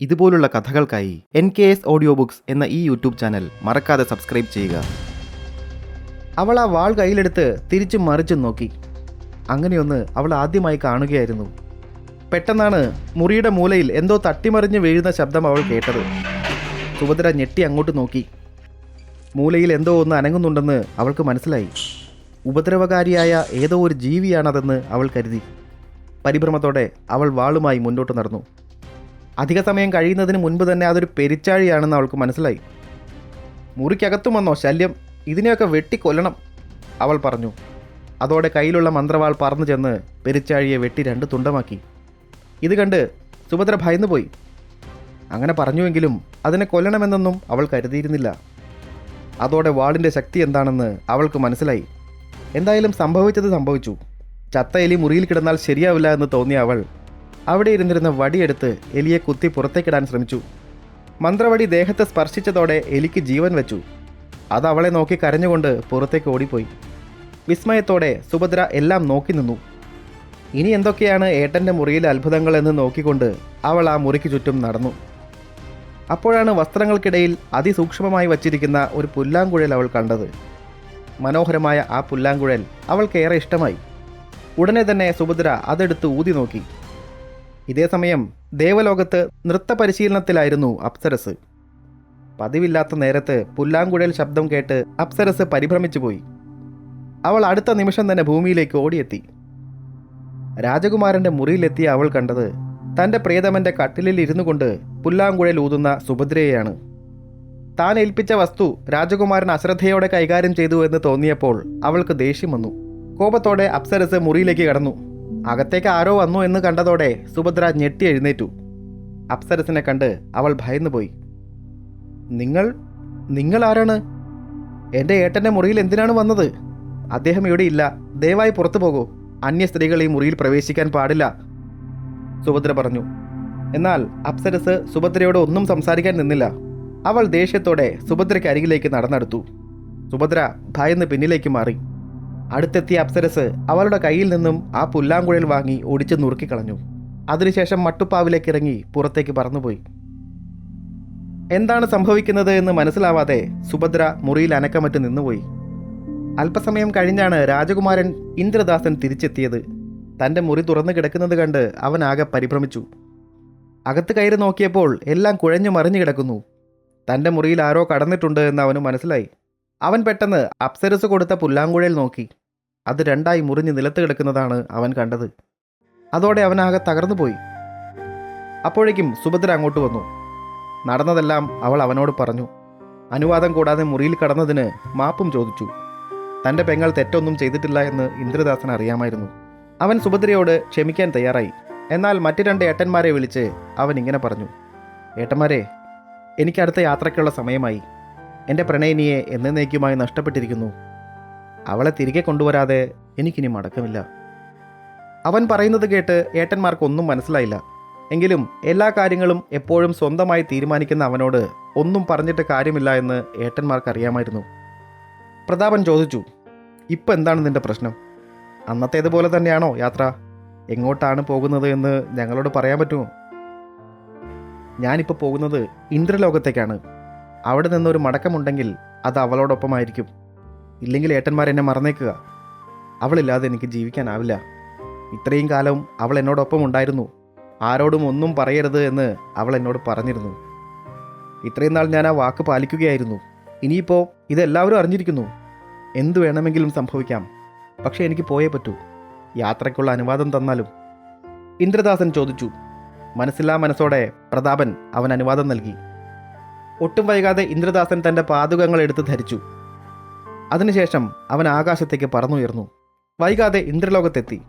ഇതുപോലുള്ള കഥകൾക്കായി N K S audio books എന്ന ഈ യൂട്യൂബ് ചാനൽ മറക്കാതെ സബ്സ്ക്രൈബ് ചെയ്യുക. അവൾ ആ വാൾ കയ്യിലെടുത്ത് തിരിച്ചു മറിച്ചും നോക്കി. അങ്ങനെയൊന്ന് അവൾ ആദ്യമായി കാണുകയായിരുന്നു. പെട്ടെന്നാണ് മുറിയുടെ മൂലയിൽ എന്തോ തട്ടിമറിഞ്ഞ് വീഴുന്ന ശബ്ദം അവൾ കേട്ടത്. സുഭദ്ര ഞെട്ടി അങ്ങോട്ട് നോക്കി. മൂലയിൽ എന്തോ ഒന്ന് അനങ്ങുന്നുണ്ടെന്ന് അവൾക്ക് മനസ്സിലായി. ഉപദ്രവകാരിയായ ഏതോ ഒരു ജീവിയാണതെന്ന് അവൾ കരുതി. പരിഭ്രമത്തോടെ അവൾ വാളുമായി മുന്നോട്ട് നടന്നു. അധിക സമയം കഴിയുന്നതിന് മുൻപ് തന്നെ അതൊരു പെരിച്ചാഴിയാണെന്ന് അവൾക്ക് മനസ്സിലായി. മുറിക്കകത്തും വന്നോ ശല്യം? ഇതിനെയൊക്കെ വെട്ടിക്കൊല്ലണം അവൾ പറഞ്ഞു. അതോടെ കയ്യിലുള്ള മന്ത്രവാൾ പറന്നു ചെന്ന് പെരിച്ചാഴിയെ വെട്ടി രണ്ട് തുണ്ടമാക്കി. ഇത് കണ്ട് സുഭദ്ര ഭയന്നുപോയി. അങ്ങനെ പറഞ്ഞുവെങ്കിലും അതിനെ കൊല്ലണമെന്നൊന്നും അവൾ കരുതിയിരുന്നില്ല. അതോടെ വാളിന്റെ ശക്തി എന്താണെന്ന് അവൾക്ക് മനസ്സിലായി. എന്തായാലും സംഭവിച്ചത് സംഭവിച്ചു. ചത്ത എലി മുറിയിൽ കിടന്നാൽ ശരിയാവില്ല എന്ന് തോന്നിയ അവൾ അവിടെ ഇരുന്നിരുന്ന വടിയെടുത്ത് എലിയെ കുത്തി പുറത്തേക്കിടാൻ ശ്രമിച്ചു. മന്ത്രവടി ദേഹത്തെ സ്പർശിച്ചതോടെ എലിക്ക് ജീവൻ വെച്ചു. അത് അവളെ നോക്കി കരഞ്ഞുകൊണ്ട് പുറത്തേക്ക് ഓടിപ്പോയി. വിസ്മയത്തോടെ സുഭദ്ര എല്ലാം നോക്കി നിന്നു. ഇനി എന്തൊക്കെയാണ് ഏട്ടന്റെ മുറിയിലെ അത്ഭുതങ്ങൾ എന്ന് നോക്കിക്കൊണ്ട് അവൾ ആ മുറിക്ക് ചുറ്റും നടന്നു. അപ്പോഴാണ് വസ്ത്രങ്ങൾക്കിടയിൽ അതിസൂക്ഷ്മമായി വച്ചിരിക്കുന്ന ഒരു പുല്ലാങ്കുഴൽ അവൾ കണ്ടത്. മനോഹരമായ ആ പുല്ലാങ്കുഴൽ അവൾക്കേറെ ഇഷ്ടമായി. ഉടനെ തന്നെ സുഭദ്ര അതെടുത്ത് ഊതി നോക്കി. ഇതേ സമയം ദേവലോകത്ത് നൃത്ത പരിശീലനത്തിലായിരുന്നു അപ്സരസ്. പതിവില്ലാത്ത നേരത്ത് പുല്ലാങ്കുഴൽ ശബ്ദം കേട്ട് അപ്സരസ് പരിഭ്രമിച്ചു പോയി. അവൾ അടുത്ത നിമിഷം തന്നെ ഭൂമിയിലേക്ക് ഓടിയെത്തി. രാജകുമാരന്റെ മുറിയിലെത്തിയ അവൾ കണ്ടത് തന്റെ പ്രിയതമന്റെ കട്ടിലിൽ ഇരുന്നു കൊണ്ട് പുല്ലാങ്കുഴൽ ഊതുന്ന സുഭദ്രയെയാണ്. താൻ ഏൽപ്പിച്ച വസ്തു രാജകുമാരൻ അശ്രദ്ധയോടെ കൈകാര്യം ചെയ്തു എന്ന് തോന്നിയപ്പോൾ അവൾക്ക് ദേഷ്യം വന്നു. കോപത്തോടെ അപ്സരസ് മുറിയിലേക്ക് കടന്നു. അകത്തേക്ക് ആരോ വന്നു എന്ന് കണ്ടതോടെ സുഭദ്ര ഞെട്ടി എഴുന്നേറ്റു. അപ്സരസിനെ കണ്ട് അവൾ ഭയന്നുപോയി. നിങ്ങൾ നിങ്ങൾ ആരാണ്? എന്റെ ഏട്ടന്റെ മുറിയിൽ എന്തിനാണ് വന്നത്? അദ്ദേഹം ഇവിടെ ഇല്ല. ദയവായി പുറത്തു പോകൂ. അന്യ സ്ത്രീകൾ ഈ മുറിയിൽ പ്രവേശിക്കാൻ പാടില്ല. സുഭദ്ര പറഞ്ഞു. എന്നാൽ അപ്സരസ് സുഭദ്രയോട് ഒന്നും സംസാരിക്കാൻ നിന്നില്ല. അവൾ ദേഷ്യത്തോടെ സുഭദ്രയ്ക്ക് അരികിലേക്ക് നടന്നെടുത്തു. സുഭദ്ര ഭയന്ന് പിന്നിലേക്ക് മാറി. അടുത്തെത്തിയ അപ്സരസ് അവളുടെ കയ്യിൽ നിന്നും ആ പുല്ലാങ്കുഴൽ വാങ്ങി ഒടിച്ച് നുറുക്കിക്കളഞ്ഞു അതിനുശേഷം മട്ടുപ്പാവിലേക്ക് ഇറങ്ങി പുറത്തേക്ക് പറന്നുപോയി. എന്താണ് സംഭവിക്കുന്നത് എന്ന് മനസ്സിലാവാതെ സുഭദ്ര മുറിയിൽ അനക്കമറ്റ് നിന്നുപോയി. അല്പസമയം കഴിഞ്ഞാണ് രാജകുമാരൻ ഇന്ദ്രദാസൻ തിരിച്ചെത്തിയത്. തന്റെ മുറി തുറന്നു കിടക്കുന്നത് കണ്ട് അവൻ ആകെ പരിഭ്രമിച്ചു. അകത്ത് കയറി നോക്കിയപ്പോൾ എല്ലാം കുഴഞ്ഞു മറിഞ്ഞു കിടക്കുന്നു. തന്റെ മുറിയിൽ ആരോ കടന്നിട്ടുണ്ട് എന്ന് അവന് മനസ്സിലായി. അവൻ പെട്ടെന്ന് അപ്സരസ് കൊടുത്ത പുല്ലാങ്കുഴയിൽ നോക്കി. അത് രണ്ടായി മുറിഞ്ഞ് നിലത്ത് കിടക്കുന്നതാണ് അവൻ കണ്ടത്. അതോടെ അവനാകെ തകർന്നു പോയി. അപ്പോഴേക്കും സുഭദ്ര അങ്ങോട്ട് വന്നു. നടന്നതെല്ലാം അവൾ അവനോട് പറഞ്ഞു. അനുവാദം കൂടാതെ മുറിയിൽ കടന്നതിന് മാപ്പും ചോദിച്ചു. തന്റെ പെങ്ങൾ തെറ്റൊന്നും ചെയ്തിട്ടില്ല എന്ന് ഇന്ദ്രദാസൻ അറിയാമായിരുന്നു. അവൻ സുഭദ്രയോട് ക്ഷമിക്കാൻ തയ്യാറായി. എന്നാൽ മറ്റു രണ്ട് ഏട്ടന്മാരെ വിളിച്ച് അവൻ ഇങ്ങനെ പറഞ്ഞു. ഏട്ടന്മാരെ എനിക്ക് അടുത്ത യാത്രയ്ക്കുള്ള സമയമായി. എന്റെ പ്രണയിനിയെ എന്നേക്കുമായി നഷ്ടപ്പെട്ടിരിക്കുന്നു. അവളെ തിരികെ കൊണ്ടുവരാതെ എനിക്കിനി മടക്കമില്ല. അവൻ പറയുന്നത് കേട്ട് ഏട്ടന്മാർക്കൊന്നും മനസ്സിലായില്ല. എങ്കിലും എല്ലാ കാര്യങ്ങളും എപ്പോഴും സ്വന്തമായി തീരുമാനിക്കുന്ന അവനോട് ഒന്നും പറഞ്ഞിട്ട് കാര്യമില്ല എന്ന് ഏട്ടന്മാർക്ക് അറിയാമായിരുന്നു പ്രതാപൻ ചോദിച്ചു ഇപ്പം എന്താണ് നിന്റെ പ്രശ്നം? അന്നത്തേതുപോലെ തന്നെയാണോ യാത്ര? എങ്ങോട്ടാണ് പോകുന്നത് എന്ന് ഞങ്ങളോട് പറയാൻ പറ്റുമോ ഞാനിപ്പോൾ പോകുന്നത് ഇന്ദ്രലോകത്തേക്കാണ്. അവിടെ നിന്നൊരു മടക്കമുണ്ടെങ്കിൽ അത് അവളോടൊപ്പമായിരിക്കും. ഇല്ലെങ്കിൽ ഏട്ടന്മാർ എന്നെ മറന്നേക്കുക. അവളില്ലാതെ എനിക്ക് ജീവിക്കാനാവില്ല. ഇത്രയും കാലം അവൾ എന്നോടൊപ്പം ഉണ്ടായിരുന്നു ആരോടും ഒന്നും പറയരുത് എന്ന് അവൾ എന്നോട് പറഞ്ഞിരുന്നു. ഇത്രയും നാൾ ഞാൻ ആ വാക്ക് പാലിക്കുകയായിരുന്നു. ഇനിയിപ്പോൾ ഇതെല്ലാവരും അറിഞ്ഞിരിക്കുന്നു. എന്തു വേണമെങ്കിലും സംഭവിക്കാം. പക്ഷേ എനിക്ക് പോയേ പറ്റൂ. യാത്രയ്ക്കുള്ള അനുവാദം തന്നാലും. ഇന്ദ്രദാസൻ ചോദിച്ചു. മനസ്സില്ലാ മനസ്സോടെ പ്രതാപൻ അവൻ അനുവാദം നൽകി. ഒട്ടും വൈകാതെ ഇന്ദ്രദാസൻ തന്റെ പാതുകങ്ങൾ എടുത്ത് ധരിച്ചു. അതിനുശേഷം അവൻ ആകാശത്തേക്ക് പറന്നുയർന്നു. വൈകാതെ ഇന്ദ്രലോകത്തെത്തി.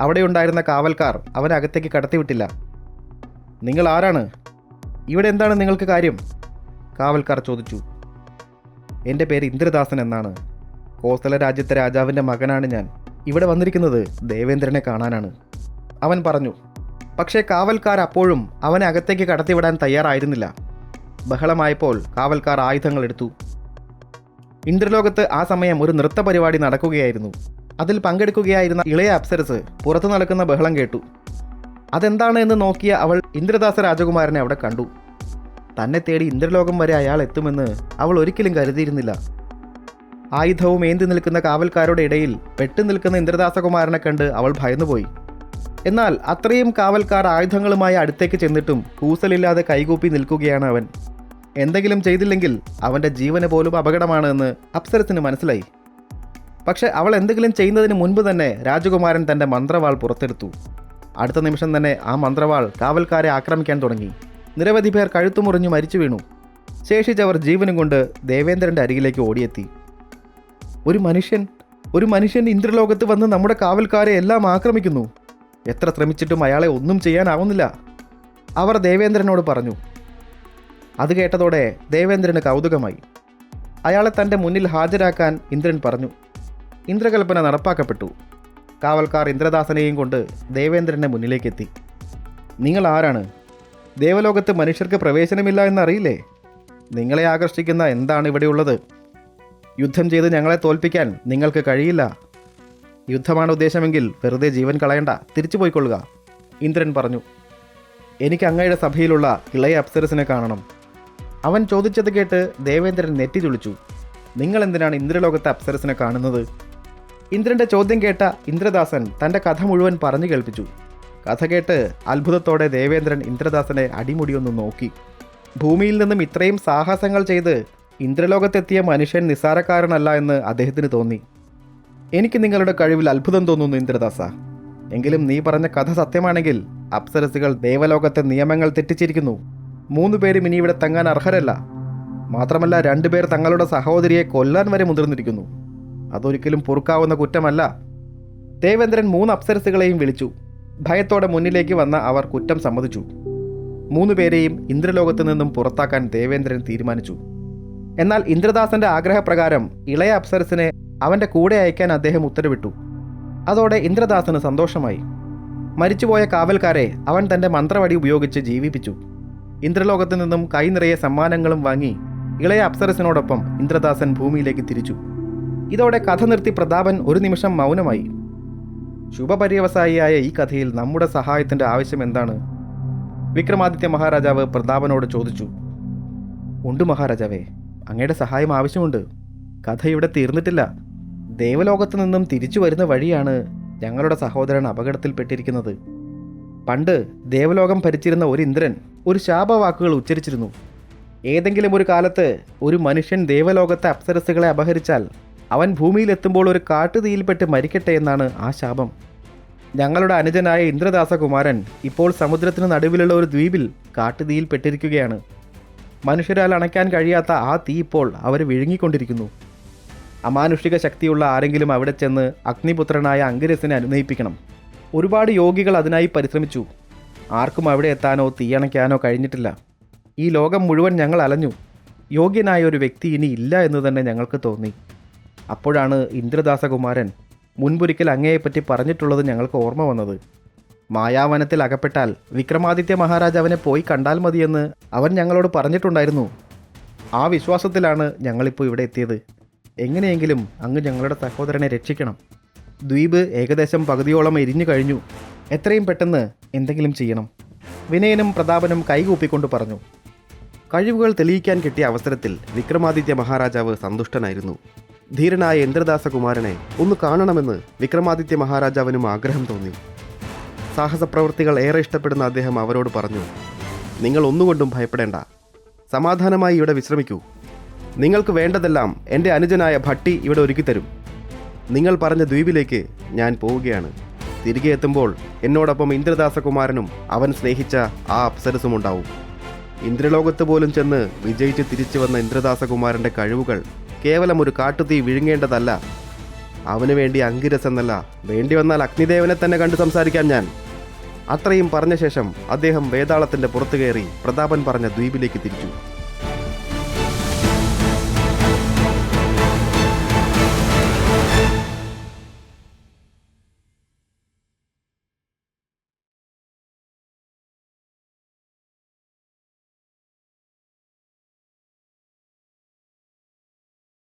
അവിടെയുണ്ടായിരുന്ന കാവൽക്കാർ അവനെ അകത്തേക്ക് കടത്തിവിട്ടില്ല. നിങ്ങൾ ആരാണ്? ഇവിടെ എന്താണ് നിങ്ങൾക്ക് കാര്യം? കാവൽക്കാർ ചോദിച്ചു. എന്റെ പേര് ഇന്ദ്രദാസൻ എന്നാണ്. കോസല രാജ്യത്തെ രാജാവിന്റെ മകനാണ് ഞാൻ. ഇവിടെ വന്നിരിക്കുന്നത് ദേവേന്ദ്രനെ കാണാനാണ്. അവൻ പറഞ്ഞു പക്ഷേ കാവൽക്കാർ അപ്പോഴും അവനെ അകത്തേക്ക് കടത്തിവിടാൻ തയ്യാറായിരുന്നില്ല. ബഹളമായപ്പോൾ കാവൽക്കാർ ആയുധങ്ങൾ എടുത്തു. ഇന്ദ്രലോകത്ത് ആ സമയം ഒരു നൃത്ത പരിപാടി നടക്കുകയായിരുന്നു. അതിൽ പങ്കെടുക്കുകയായിരുന്ന ഇളയ അപ്സരസ് പുറത്തു നടക്കുന്ന ബഹളം കേട്ടു. അതെന്താണ് എന്ന് നോക്കിയ അവൾ ഇന്ദ്രദാസ രാജകുമാരനെ അവിടെ കണ്ടു. തന്നെ തേടി ഇന്ദ്രലോകം വരെ അയാൾ എത്തുമെന്ന് അവൾ ഒരിക്കലും കരുതിയിരുന്നില്ല. ആയുധവും ഏന്തി നിൽക്കുന്ന കാവൽക്കാരുടെ ഇടയിൽ പെട്ടു നിൽക്കുന്ന ഇന്ദ്രദാസകുമാരനെ കണ്ട് അവൾ ഭയന്നുപോയി. എന്നാൽ അത്രയും കാവൽക്കാർ ആയുധങ്ങളുമായി അടുത്തേക്ക് ചെന്നിട്ടും കൂസലില്ലാതെ കൈകൂപ്പി നിൽക്കുകയാണ് അവൻ. എന്തെങ്കിലും ചെയ്തില്ലെങ്കിൽ അവന്റെ ജീവന് പോലും അപകടമാണ് എന്ന് അപ്സരത്തിന് മനസ്സിലായി. പക്ഷെ അവൾ എന്തെങ്കിലും ചെയ്യുന്നതിന് മുൻപ് തന്നെ രാജകുമാരൻ തന്റെ മന്ത്രവാൾ പുറത്തെടുത്തു. അടുത്ത നിമിഷം തന്നെ ആ മന്ത്രവാൾ കാവൽക്കാരെ ആക്രമിക്കാൻ തുടങ്ങി. നിരവധി പേർ കഴുത്തുമുറിഞ്ഞു മരിച്ചു വീണു. ശേഷിച്ചവർ ജീവനും കൊണ്ട് ദേവേന്ദ്രന്റെ അരികിലേക്ക് ഓടിയെത്തി. ഒരു മനുഷ്യൻ ഒരു മനുഷ്യൻ ഇന്ദ്രലോകത്ത് വന്ന് നമ്മുടെ കാവൽക്കാരെ എല്ലാം ആക്രമിക്കുന്നു. എത്ര ശ്രമിച്ചിട്ടും അയാളെ ഒന്നും ചെയ്യാനാവുന്നില്ല. അവർ ദേവേന്ദ്രനോട് പറഞ്ഞു അത് കേട്ടതോടെ ദേവേന്ദ്രന് കൗതുകമായി. അയാളെ തന്റെ മുന്നിൽ ഹാജരാക്കാൻ ഇന്ദ്രൻ പറഞ്ഞു. ഇന്ദ്രകൽപ്പന നടപ്പാക്കപ്പെട്ടു. കാവൽക്കാർ ഇന്ദ്രദാസനെയും കൊണ്ട് ദേവേന്ദ്രന്റെ മുന്നിലേക്കെത്തി. നിങ്ങൾ ആരാണ്? ദേവലോകത്ത് മനുഷ്യർക്ക് പ്രവേശനമില്ല എന്നറിയില്ലേ? നിങ്ങളെ ആകർഷിക്കുന്ന എന്താണ് ഇവിടെയുള്ളത്? യുദ്ധം ചെയ്ത് ഞങ്ങളെ തോൽപ്പിക്കാൻ നിങ്ങൾക്ക് കഴിയില്ല. യുദ്ധമാണ് ഉദ്ദേശമെങ്കിൽ വെറുതെ ജീവൻ കളയണ്ട. തിരിച്ചു പോയിക്കൊള്ളുക ഇന്ദ്രൻ പറഞ്ഞു. എനിക്ക് അങ്ങയുടെ സഭയിലുള്ള ഇളയ അപ്സരസിനെ കാണണം. അവൻ ചോദിച്ചത് കേട്ട് ദേവേന്ദ്രൻ നെറ്റി ചുളിച്ചു. നിങ്ങൾ എന്തിനാണ് ഇന്ദ്രലോകത്തെ അപ്സരസിനെ കാണുന്നത്? ഇന്ദ്രന്റെ ചോദ്യം കേട്ട ഇന്ദ്രദാസൻ തന്റെ കഥ മുഴുവൻ പറഞ്ഞു കേൾപ്പിച്ചു. കഥ കേട്ട് അത്ഭുതത്തോടെ ദേവേന്ദ്രൻ ഇന്ദ്രദാസനെ അടിമുടിയൊന്ന് നോക്കി. ഭൂമിയിൽ നിന്നും ഇത്രയും സാഹസങ്ങൾ ചെയ്ത് ഇന്ദ്രലോകത്തെത്തിയ മനുഷ്യൻ നിസ്സാരക്കാരനല്ല എന്ന് അദ്ദേഹത്തിന് തോന്നി. എനിക്ക് നിങ്ങളുടെ കഴിവിൽ അത്ഭുതം തോന്നുന്നു ഇന്ദ്രദാസ. എങ്കിലും നീ പറഞ്ഞ കഥ സത്യമാണെങ്കിൽ അപ്സരസുകൾ ദേവലോകത്തെ നിയമങ്ങൾ തെറ്റിച്ചിരിക്കുന്നു. മൂന്ന് പേരും ഇനി ഇവിടെ തങ്ങാൻ അർഹരല്ല. മാത്രമല്ല രണ്ടുപേർ തങ്ങളുടെ സഹോദരിയെ കൊല്ലാൻ വരെ മുതിർന്നിരിക്കുന്നു. അതൊരിക്കലും പൊറുക്കാവുന്ന കുറ്റമല്ല. ദേവേന്ദ്രൻ മൂന്ന് അപ്സരസുകളെയും വിളിച്ചു. ഭയത്തോടെ മുന്നിലേക്ക് വന്ന അവർ കുറ്റം സമ്മതിച്ചു. മൂന്നുപേരെയും ഇന്ദ്രലോകത്ത് നിന്നും പുറത്താക്കാൻ ദേവേന്ദ്രൻ തീരുമാനിച്ചു. എന്നാൽ ഇന്ദ്രദാസന്റെ ആഗ്രഹപ്രകാരം ഇളയ അപ്സരസിനെ അവന്റെ കൂടെ അയക്കാൻ അദ്ദേഹം ഉത്തരവിട്ടു. അതോടെ ഇന്ദ്രദാസന് സന്തോഷമായി. മരിച്ചുപോയ കാവൽക്കാരെ അവൻ തന്റെ മന്ത്രവടി ഉപയോഗിച്ച് ജീവിപ്പിച്ചു. ഇന്ദ്രലോകത്തു നിന്നും കൈ നിറയെ സമ്മാനങ്ങളും വാങ്ങി ഇളയ അപ്സരസിനോടൊപ്പം ഇന്ദ്രദാസൻ ഭൂമിയിലേക്ക് തിരിച്ചു. ഇതോടെ കഥ നിർത്തി പ്രതാപൻ ഒരു നിമിഷം മൗനമായി. ശുഭപര്യവസായിയായ ഈ കഥയിൽ നമ്മുടെ സഹായത്തിന്റെ ആവശ്യം എന്താണ്? വിക്രമാദിത്യ മഹാരാജാവ് പ്രതാപനോട് ചോദിച്ചു. ഉണ്ട് മഹാരാജാവേ അങ്ങയുടെ സഹായം ആവശ്യമുണ്ട്. കഥ ഇവിടെ തീർന്നിട്ടില്ല. ദേവലോകത്തു നിന്നും തിരിച്ചു വരുന്ന വഴിയാണ് ഞങ്ങളുടെ സഹോദരൻ അപകടത്തിൽപ്പെട്ടിരിക്കുന്നത്. പണ്ട് ദേവലോകം ഭരിച്ചിരുന്ന ഒരു ഇന്ദ്രൻ ഒരു ശാപവാക്കുകൾ ഉച്ചരിച്ചിരുന്നു. ഏതെങ്കിലും ഒരു കാലത്ത് ഒരു മനുഷ്യൻ ദേവലോകത്തെ അപ്സരസ്സുകളെ അപഹരിച്ചാൽ അവൻ ഭൂമിയിലെത്തുമ്പോൾ ഒരു കാട്ടുതീയിൽപ്പെട്ട് മരിക്കട്ടെ എന്നാണ് ആ ശാപം. ഞങ്ങളുടെ അനുജനായ ഇന്ദ്രദാസകുമാരൻ ഇപ്പോൾ സമുദ്രത്തിന് നടുവിലുള്ള ഒരു ദ്വീപിൽ കാട്ടുതീയിൽപ്പെട്ടിരിക്കുകയാണ് മനുഷ്യരാൽ അണയ്ക്കാൻ കഴിയാത്ത ആ തീ ഇപ്പോൾ അവർ വിഴുങ്ങിക്കൊണ്ടിരിക്കുന്നു. അമാനുഷിക ശക്തിയുള്ള ആരെങ്കിലും അവിടെ ചെന്ന് അഗ്നിപുത്രനായ അങ്കിരസിനെ അനുനയിപ്പിക്കണം. ഒരുപാട് യോഗികൾ അതിനായി പരിശ്രമിച്ചു. ആർക്കും അവിടെ എത്താനോ തീയണയ്ക്കാനോ കഴിഞ്ഞിട്ടില്ല. ഈ ലോകം മുഴുവൻ ഞങ്ങൾ അലഞ്ഞു. യോഗ്യനായ ഒരു വ്യക്തി ഇനി ഇല്ല എന്ന് തന്നെ ഞങ്ങൾക്ക് തോന്നി. അപ്പോഴാണ് ഇന്ദ്രദാസകുമാരൻ മുൻപൊരിക്കൽ അങ്ങയെപ്പറ്റി പറഞ്ഞിട്ടുള്ളത് ഞങ്ങൾക്ക് ഓർമ്മ വന്നത്. മായാവനത്തിൽ അകപ്പെട്ടാൽ വിക്രമാദിത്യ മഹാരാജ് അവനെ പോയി കണ്ടാൽ മതിയെന്ന് അവൻ ഞങ്ങളോട് പറഞ്ഞിട്ടുണ്ടായിരുന്നു. ആ വിശ്വാസത്തിലാണ് ഞങ്ങളിപ്പോൾ ഇവിടെ എത്തിയത്. എങ്ങനെയെങ്കിലും അങ്ങ് ഞങ്ങളുടെ സഹോദരനെ രക്ഷിക്കണം. ദ്വീപ് ഏകദേശം പകുതിയോളം എരിഞ്ഞു കഴിഞ്ഞു. എത്രയും പെട്ടെന്ന് എന്തെങ്കിലും ചെയ്യണം. വിനയനും പ്രതാപനും കൈകൂപ്പിക്കൊണ്ട് പറഞ്ഞു. കഴിവുകൾ തെളിയിക്കാൻ കിട്ടിയ അവസരത്തിൽ വിക്രമാദിത്യ മഹാരാജാവ് സന്തുഷ്ടനായിരുന്നു. ധീരനായ ഇന്ദ്രദാസകുമാരനെ ഒന്ന് കാണണമെന്ന് വിക്രമാദിത്യ മഹാരാജാവിനും ആഗ്രഹം തോന്നി. സാഹസപ്രവൃത്തികൾ ഏറെ ഇഷ്ടപ്പെടുന്ന അദ്ദേഹം അവരോട് പറഞ്ഞു നിങ്ങൾ ഒന്നുകൊണ്ടും ഭയപ്പെടേണ്ട. സമാധാനമായി ഇവിടെ വിശ്രമിക്കൂ. നിങ്ങൾക്ക് വേണ്ടതെല്ലാം എന്റെ അനുജനായ ഭട്ടി ഇവിടെ ഒരുക്കിത്തരും. നിങ്ങൾ പറഞ്ഞ ദ്വീപിലേക്ക് ഞാൻ പോവുകയാണ്. തിരികെ എത്തുമ്പോൾ എന്നോടൊപ്പം ഇന്ദ്രദാസകുമാരനും അവൻ സ്നേഹിച്ച ആ അപ്സരസും ഉണ്ടാവും ഇന്ദ്രലോകത്ത് പോലും ചെന്ന് വിജയിച്ച് തിരിച്ചു വന്ന ഇന്ദ്രദാസകുമാരന്റെ കഴിവുകൾ കേവലം ഒരു കാട്ടുതീ വിഴുങ്ങേണ്ടതല്ല. അവന് വേണ്ടി അങ്കിരസ് എന്നല്ല വേണ്ടി വന്നാൽ അഗ്നിദേവനെ തന്നെ കണ്ട് സംസാരിക്കാം ഞാൻ. അത്രയും പറഞ്ഞ ശേഷം അദ്ദേഹം വേതാളത്തിന്റെ പുറത്തു കയറി പ്രതാപൻ പറഞ്ഞ ദ്വീപിലേക്ക് തിരിച്ചു.